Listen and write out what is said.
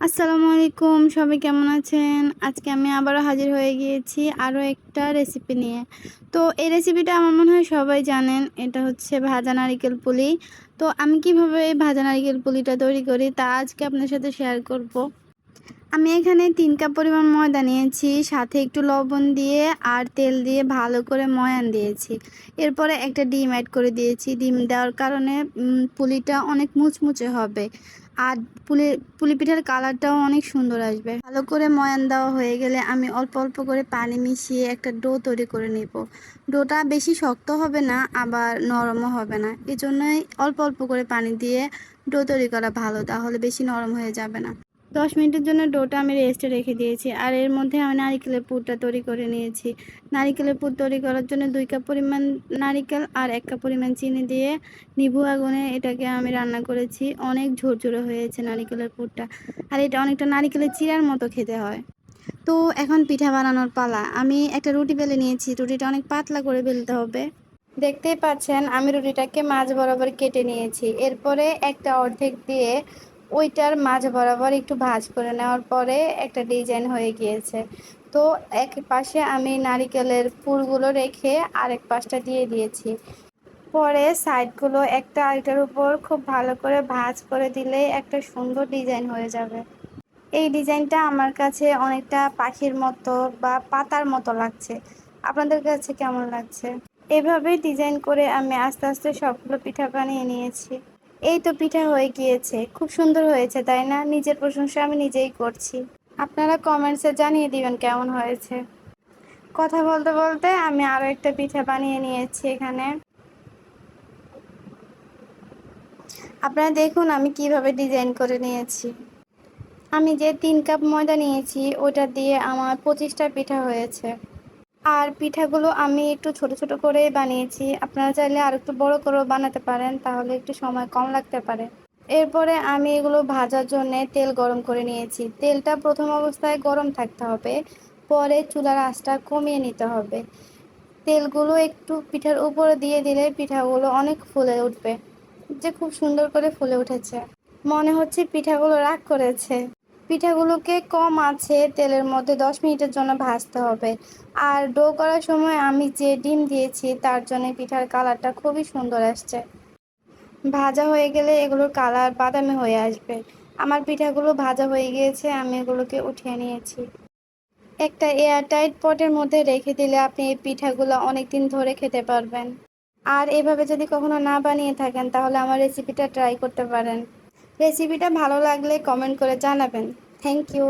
আসসালামু আলাইকুম, সবাই কেমন আছেন? আজকে আমি আবারও হাজির হয়ে গিয়েছি আরও একটা রেসিপি নিয়ে। তো এই রেসিপিটা আমার মনে হয় সবাই জানেন, এটা হচ্ছে ভাজা নারিকেল পুলি। তো আমি কীভাবে এই ভাজা নারিকেল পুলিটা তৈরি করি তা আজকে আপনার সাথে শেয়ার করব। আমি এখানে তিন কাপ পরিমাণ ময়দা নিয়েছি, সাথে একটু লবণ দিয়ে আর তেল দিয়ে ভালো করে ময়ান দিয়েছি। এরপরে একটা ডিম অ্যাড করে দিয়েছি। ডিম দেওয়ার কারণে পুলিটা অনেক মুচমুচে হবে আর পুলি পুলি পিঠার কালারটাও অনেক সুন্দর আসবে। ভালো করে ময়ান দেওয়া হয়ে গেলে আমি অল্প অল্প করে পানি মিশিয়ে একটা ডো তৈরি করে নেব। ডোটা বেশি শক্ত হবে না, আবার নরমও হবে না। এজন্যই অল্প অল্প করে পানি দিয়ে ডো তৈরি করা ভালো, তাহলে বেশি নরম হয়ে যাবে না। দশ মিনিটের জন্য ডোটা আমি রেস্টে রেখে দিয়েছি। আর এর মধ্যে আমি নারিকেলের পুরটা তৈরি করে নিয়েছি। নারিকেলের পুর তৈরি করার জন্য দুই কাপ পরিমাণ নারিকেল আর এক কাপ পরিমাণ চিনি দিয়ে নিভু আগুনে এটাকে আমি রান্না করেছি। অনেক ঝরঝরে হয়েছে নারিকেলের পুরটা। আর এটা অনেকটা নারিকেলের চিরার মতো খেতে হয়। তো এখন পিঠা বানানোর পালা। আমি একটা রুটি বেলে নিয়েছি। রুটিটা অনেক পাতলা করে বেলতে হবে। দেখতেই পাচ্ছেন, আমি রুটিটাকে মাঝ বরাবর কেটে নিয়েছি। এরপরে একটা অর্ধেক দিয়ে ওইটার মাঝ বরাবর একটু ভাঁজ করে নেওয়ার পরে একটা ডিজাইন হয়ে গিয়েছে। তো এক পাশে আমি নারিকেলের পুরগুলো রেখে আরেক পাশটা দিয়ে দিয়েছি। পরে সাইডগুলো একটা আরেকটার উপর খুব ভালো করে ভাঁজ করে দিলে একটা সুন্দর ডিজাইন হয়ে যাবে। এই ডিজাইনটা আমার কাছে অনেকটা পাখির মতো বা পাতার মতো লাগছে। আপনাদের কাছে কেমন লাগছে? এভাবে ডিজাইন করে আমি আস্তে আস্তে সবগুলো পিঠা বানিয়ে নিয়েছি। এই তো পিঠা হয়ে গিয়েছে। খুব সুন্দর হয়েছে, তাই না? নিজের প্রশংসা আমি নিজেই করছি। আপনারা কমেন্টসে জানিয়ে দিবেন কেমন হয়েছে। কথা বলতে বলতে আমি আরও একটা পিঠা বানিয়ে নিয়েছি এখানে। আপনারা দেখুন আমি কীভাবে ডিজাইন করে নিয়েছি। আমি যে তিন কাপ ময়দা নিয়েছি, ওটা দিয়ে আমার পঁচিশটা পিঠা হয়েছে। আর পিঠাগুলো আমি একটু ছোট ছোট করে বানিয়েছি। আপনারা চাইলে আর একটু বড় করেও বানাতে পারেন, তাহলে একটু সময় কম লাগতে পারে। এরপরে আমি এগুলো ভাজার জন্য তেল গরম করে নিয়েছি। তেলটা প্রথম অবস্থায় গরম থাকতে হবে, পরে চুলার আঁচটা কমিয়ে নিতে হবে। তেলগুলো একটু পিঠার উপরে দিয়ে দিলে পিঠাগুলো অনেক ফুলে উঠবে, যে খুব সুন্দর করে ফুলে উঠেছে। মনে হচ্ছে পিঠাগুলো রাগ করেছে। পিঠাগুলোকে কম আছে, তেলের মধ্যে দশ মিনিটের জন্য ভাজতে হবে। আর ডো করার সময় আমি যে ডিম দিয়েছি, তার জন্য পিঠার কালারটা খুবই সুন্দর আসছে। ভাজা হয়ে গেলে এগুলোর কালার বাদামি হয়ে আসবে। আমার পিঠাগুলো ভাজা হয়ে গিয়েছে, আমি এগুলোকে উঠিয়ে নিয়েছি। একটা এয়ারটাইট পটের মধ্যে রেখে দিলে আপনি এই পিঠাগুলো অনেক দিন ধরে খেতে পারবেন। আর এভাবে যদি কখনো না বানিয়ে থাকেন, তাহলে আমার রেসিপিটা ট্রাই করতে পারেন। রেসিপিটা ভালো লাগলে কমেন্ট করে জানাবেন। Thank you